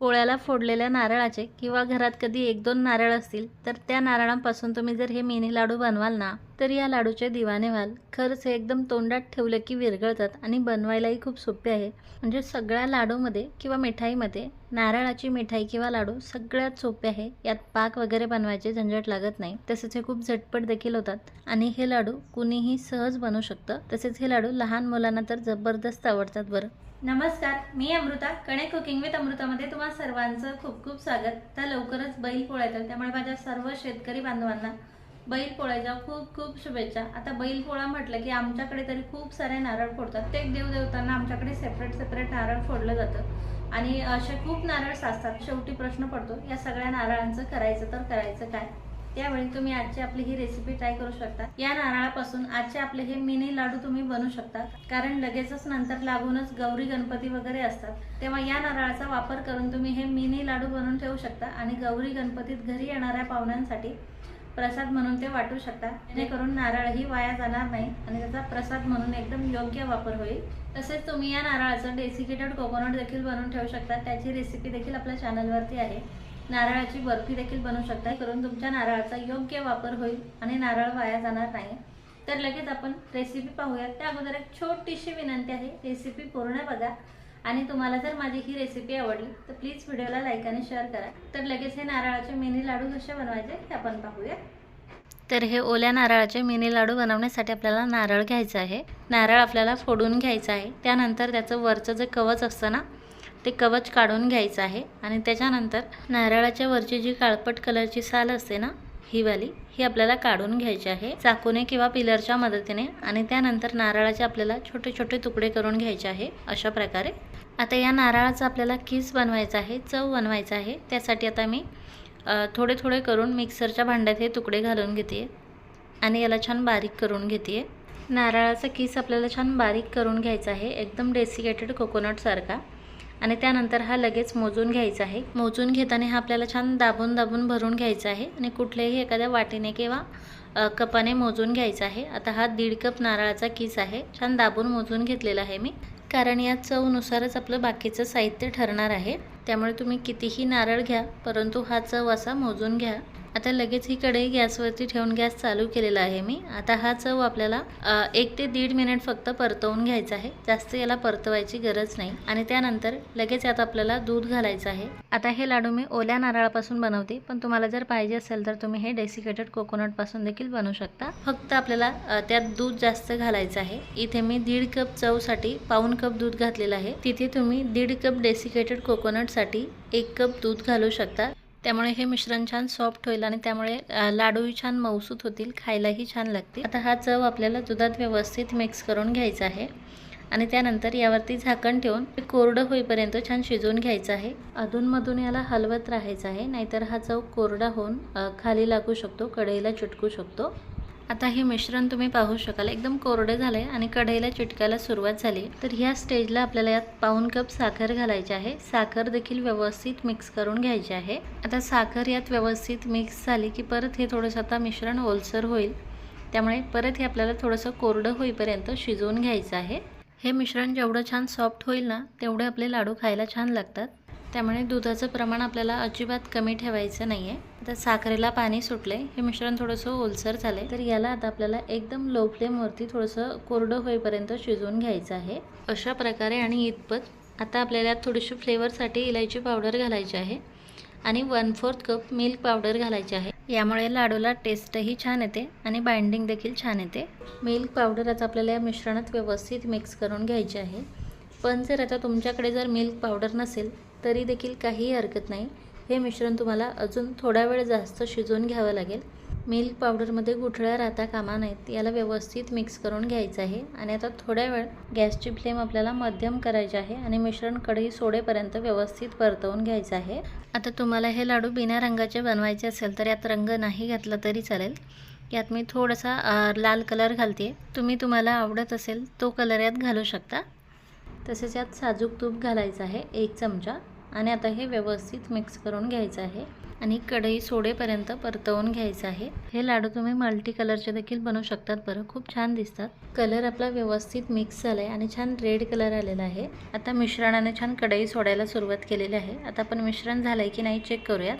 पोळ्याला फोडलेल्या नारळाचे किंवा घरात कधी एक दोन नारळ असतील तर त्या नारळांपासून तुम्ही जर हे मिनी लाडू बनवाल ना तर या लाडूचे दिवाने व्हाल. खरंच हे एकदम तोंडात ठेवलं की विरघळतात आणि बनवायलाही खूप सोपे आहे. म्हणजे सगळ्या लाडूमध्ये किंवा मिठाईमध्ये नारळाची मिठाई किंवा लाडू सगळ्यात सोपे आहे. यात पाक वगैरे बनवायचे झंझट लागत नाही. तसेच हे खूप झटपट देखील होतात. आणि हे लाडू कुणीही सहज बनवू शकतं. तसेच हे लाडू लहान मुलांना तर जबरदस्त आवडतात बरं. नमस्कार मी अमृता कणे कुकिंग विथ अमृतामध्ये तुम्हा सर्वांचं खूप खूप स्वागत. तर लवकरच बैल पोळा त्यामुळे माझ्या सर्व शेतकरी बांधवांना बैल पोळ्याच्या खूप खूप शुभेच्छा. आता बैल पोळा म्हटलं की आमच्याकडे तरी खूप सारे नारळ फोडतात. ते देवदेवतांना आमच्याकडे सेपरेट सेपरेट नारळ फोडलं जातं. आणि असे खूप नारळ साचतात. शेवटी प्रश्न पडतो या सगळ्या नारळांचं करायचं तर करायचं काय? त्यावेळी तुम्ही आजची आपली ही रेसिपी ट्राय करू शकता. या नारळापासून आजचे आपले हे मिनी लाडू तुम्ही बनवू शकता. कारण लगेचच नंतर लागूनच गौरी गणपती वगैरे असतात. तेव्हा या नारळाचा वापर करून तुम्ही हे मिनी लाडू बनवून ठेवू शकता आणि गौरी गणपतीत घरी येणाऱ्या पाहुण्यांसाठी प्रसाद म्हणून ते वाटू शकता. जेणेकरून नारळही वाया जाणार नाही आणि त्याचा प्रसाद म्हणून एकदम योग्य वापर होईल. तसेच तुम्ही या नारळाचं डेसिकेटेड कोकोनट देखील बनवून ठेवू शकता. त्याची रेसिपी देखील आपल्या चॅनलवरती आहे. नारळाची बर्फी देखील बनवू शकता करून तुमच्या नारळाचा योग्य वापर होईल आणि नारळ वाया जाणार नाही. तर लगेच आपण रेसिपी पाहूयात. त्या अगोदर एक छोटीशी विनंती आहे. रेसिपी पूर्ण बघा. आणि तुम्हाला जर माझी ही रेसिपी आवडली तर प्लीज व्हिडिओला लाईक आणि शेअर करा. तर लगेच हे नारळाचे मिनी लाडू कसे बनवायचे ते आपण पाहूया तर हे ओल्या नारळाचे मिनी लाडू बनवण्यासाठी आपल्याला नारळ घ्यायचं आहे. नारळ आपल्याला फोडून घ्यायचं आहे. त्यानंतर त्याचं वरचं जे कवच असतं ना ते कवच काढून घ्यायचं आहे आणि त्याच्यानंतर नारळाच्या वरची जी काळपट कलरची साल असते ना ही वाली ही आपल्याला काढून घ्यायची आहे. चाकूने किंवा पिलरच्या मदतीने आणि त्यानंतर नारळाचे आपल्याला छोटे छोटे तुकडे करून घ्यायचे आहे अशा प्रकारे. आता या नारळाचा आपल्याला किस बनवायचा आहे चव बनवायचा आहे त्यासाठी आता मी थोडे थोडे करून मिक्सरच्या भांड्यात हे तुकडे घालून घेते आणि याला छान बारीक करून घेते नारळाचा किस आपल्याला छान बारीक करून घ्यायचा आहे एकदम डेसिकेटेड कोकोनटसारखा आणि त्यानंतर हा लगेच मोजून घ्यायचा आहे. मोजून घेताना हा आपल्याला छान दाबून दाबून भरून घ्यायचा आहे आणि कुठल्याही एखाद्या वाटीने किंवा कपाने मोजून घ्यायचा आहे. आता हा दीड कप नारळाचा किस आहे. छान दाबून मोजून घेतलेला आहे मी. कारण या चवनुसारच आपलं बाकीचं साहित्य ठरणार आहे. त्यामुळे तुम्ही कितीही नारळ घ्या परंतु हा चव असा मोजून घ्या आता लगेच ही कढई गॅसवरती ठेवून गॅस चालू केलेला आहे मी. आता हा चव आपल्याला एक ते दीड मिनिट फक्त परतवून घ्यायचा आहे. जास्त याला परतवायची गरज नाही. आणि त्यानंतर लगेच यात आपल्याला दूध घालायचं आहे. आता हे लाडू मी ओल्या नारळापासून बनवते. पण तुम्हाला जर पाहिजे असेल तर तुम्ही हे डेसिकेटेड कोकोनटपासून देखील बनवू शकता. फक्त आपल्याला त्यात दूध जास्त घालायचं आहे. इथे मी दीड कप चवसाठी पाऊन कप दूध घातलेलं आहे. तिथे तुम्ही दीड कप डेसिकेटेड कोकोनटसाठी एक कप दूध घालू शकता. त्यामुळे हे मिश्रण छान सॉफ्ट होईल आणि त्यामुळे लाडूही छान मऊसूत होतील खायलाही छान लागतील. आता हा चव आपल्याला दुधात व्यवस्थित मिक्स करून घ्यायचा आहे. आणि त्यानंतर यावरती झाकण ठेवून कोरडं होईपर्यंत छान शिजवून घ्यायचं आहे. अधूनमधून याला हलवत राहायचं आहे नाहीतर हा चव कोरडा होऊन खाली लागू शकतो कढईला चिटकू शकतो. आता हे मिश्रण तुम्ही पाहू शकाल. एकदम कोरडे झाले आणि कढईला चिटकायला सुरुवात झाली. तर ह्या स्टेजला आपल्याला यात पाऊन कप साखर घालायची आहे. साखर देखील व्यवस्थित मिक्स करून घ्यायची आहे. आता साखर यात व्यवस्थित मिक्स झाली की परत हे थोडंसं आता मिश्रण ओलसर होईल. त्यामुळे परत हे आपल्याला थोडंसं कोरडं होईपर्यंत शिजवून घ्यायचं आहे. हे मिश्रण जेवढं छान सॉफ्ट होईल ना तेवढे आपले लाडू खायला छान लागतात. त्यामुळे दुधाचं प्रमाण आपल्याला अजिबात कमी ठेवायचं नाही आहे आता साखरेला पाणी सुटले हे मिश्रण थोडंसं ओलसर झालं तर याला आता आपल्याला एकदम लो फ्लेमवरती थोडंसं कोरडं होईपर्यंत शिजवून घ्यायचं आहे. अशा प्रकारे आणि इतपत आता आपल्याला थोडीशी फ्लेवरसाठी इलायची पावडर घालायची आहे आणि one fourth cup milk powder घालायची आहे. यामुळे लाडूला टेस्टही छान येते आणि बाइंडिंग देखील छान येते. मिल्क पावडर आता आपल्याला या मिश्रणात व्यवस्थित मिक्स करून घ्यायची आहे. पण जर आता तुमच्याकडे जर मिल्क पावडर नसेल तरी देखील काहीही हरकत नाही. हे मिश्रण तुम्हाला अजून थोडा वेळ जास्त शिजवून घ्यावं लागेल. मिल्क पावडरमध्ये गुठळ्या राहता कामा नाहीत याला व्यवस्थित मिक्स करून घ्यायचं आहे. आणि आता थोड्या वेळ गॅसची फ्लेम आपल्याला मध्यम करायची आहे आणि मिश्रण कढई सोडेपर्यंत व्यवस्थित परतवून घ्यायचं आहे. आता तुम्हाला हे लाडू बिना रंगाचे बनवायचे असेल तर यात रंग नाही घातला तरी चालेल. यात मी थोडासा लाल कलर घालते तुम्ही तुम्हाला आवडत असेल तो कलर यात घालू शकता. तसेच यात साजूक तूप घालायचं आहे एक चमचा. आणि आता हे व्यवस्थित मिक्स करून घ्यायचं आहे. आणि कढई सोडेपर्यंत परतवून घ्यायचं आहे. हे लाडू तुम्ही मल्टी कलरचे देखील बनवू शकतात बरं. खूप छान दिसतात. कलर आपला व्यवस्थित मिक्स झाला आहे आणि छान रेड कलर आलेला आहे. आता मिश्रणाने छान कढई सोडायला सुरुवात केलेली आहे. आता आपण मिश्रण झालं आहे की नाही चेक करूयात.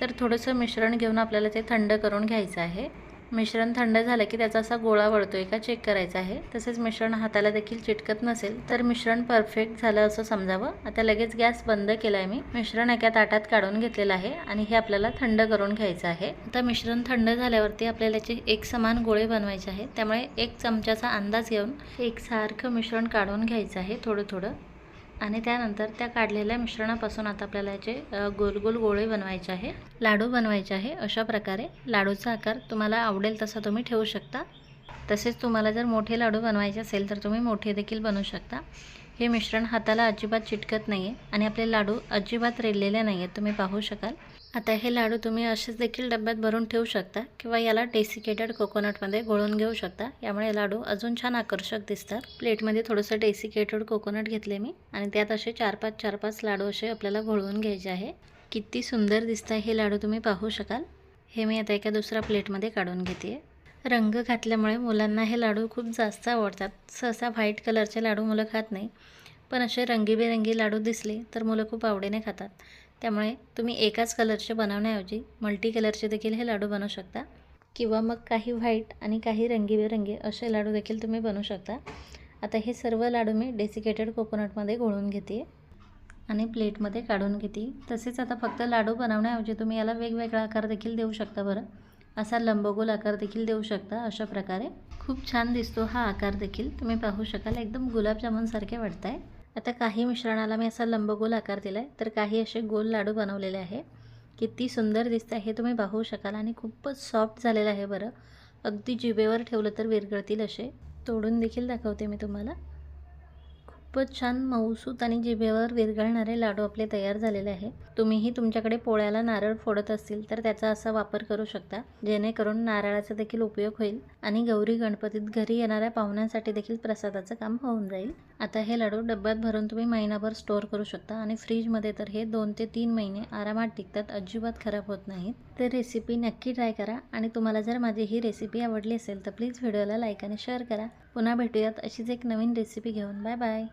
तर थोडंसं मिश्रण घेऊन आपल्याला ते थंड करून घ्यायचं आहे. मिश्रण थंड झालं की त्याचा असा गोळा वळतो आहे का चेक करायचा आहे. तसेच मिश्रण हाताला देखील चिटकत नसेल तर मिश्रण परफेक्ट झालं असं समजावं. आता लगेच गॅस बंद केला आहे मी. मिश्रण एका ताटात काढून घेतलेलं आहे आणि हे आपल्याला थंड करून घ्यायचं आहे. आता मिश्रण थंड झाल्यावरती आपल्याला याचे एक समान गोळे बनवायचे आहे त्यामुळे एक चमच्याचा अंदाज घेऊन एक सारखं मिश्रण काढून घ्यायचं आहे थोडं थोडं. आणि त्यानंतर त्या काढलेल्या मिश्रणापासून आता आपल्याला याचे गोल गोल गोळे बनवायचे आहे. लाडू बनवायचे आहे. अशा प्रकारे लाडूचा आकार तुम्हाला आवडेल तसा तुम्ही ठेवू शकता. तसेच तुम्हाला जर मोठे लाडू बनवायचे असेल तर तुम्ही मोठे देखील बनवू शकता. हे मिश्रण हाताला अजिबात चिटकत नाही आहे आणि आपले लाडू अजिबात रेललेले नाही आहेत तुम्ही पाहू शकाल. आता हे लाडू तुम्ही असेच देखील डब्यात भरून ठेवू शकता किंवा याला डेसिकेटेड कोकोनटमध्ये गोळून घेऊ शकता. यामुळे लाडू अजून छान आकर्षक दिसतात. प्लेटमध्ये थोडंसं डेसिकेटेड कोकोनट घेतले मी आणि त्यात असे चार पाच चार पाच लाडू असे आपल्याला घोळवून घ्यायचे आहे. किती सुंदर दिसत आहे हे लाडू तुम्ही पाहू शकाल. हे मी आता एका दुसऱ्या प्लेटमध्ये काढून घेते. रंग घातल्यामुळे मुलांना हे लाडू खूप जास्त आवडतात. सहसा व्हाईट कलरचे लाडू मुलं खात नाही. पण असे रंगीबेरंगी लाडू दिसले तर मुलं खूप आवडीने खातात. त्यामुळे तुम्ही एकाच कलरचे बनवण्याऐवजी मल्टी कलरचे देखील हे लाडू बनवू शकता. किंवा मग काही व्हाईट आणि काही रंगीबेरंगी असे लाडू देखील तुम्ही बनवू शकता. आता हे सर्व लाडू मी डेसिकेटेड कोकोनटमध्ये घोळून घेते आणि प्लेटमध्ये काढून घेते. तसेच आता फक्त लाडू बनवण्याऐवजी तुम्ही याला वेगवेगळा आकार देखील देऊ शकता बरं. असा लंबगोल आकार देखील देऊ शकता अशा प्रकारे. खूप छान दिसतो हा आकार देखील. तुम्ही पाहू शकाल एकदम गुलाबजामुनसारखे वाटत आहे आता काही मिश्रणाला मी असा लंबगोल आकार दिला आहे तर काही असे गोल लाडू बनवलेले आहे. किती सुंदर दिसत आहे हे तुम्ही पाहू शकाल आणि खूपच सॉफ्ट झालेलं आहे बरं. अगदी जिभेवर ठेवलं तर विरघळतील असे. तोडून देखील दाखवते मी तुम्हाला. खूपच छान मऊसूत आणि जिभेवर विरघळणारे लाडू आपले तयार झालेले आहे. तुम्हीही तुमच्याकडे पोळ्याला नारळ फोडत असतील तर त्याचा असा वापर करू शकता जेणेकरून नारळाचा देखील उपयोग होईल आणि गौरी गणपतीत घरी येणाऱ्या पाहुण्यांसाठी देखील प्रसादाचं काम होऊन जाईल. आता हे लाडू डब्यात भरून तुम्ही महिनाभर स्टोअर करू शकता आणि फ्रीजमध्ये तर हे दोन ते तीन महिने आरामात टिकतात अजिबात खराब होत नाहीत. तर रेसिपी नक्की ट्राय करा आणि तुम्हाला जर माझी ही रेसिपी आवडली असेल तर प्लीज व्हिडिओला लाईक आणि शेअर करा. पुन्हा भेटूयात अशीच एक नवीन रेसिपी घेऊन. Bye bye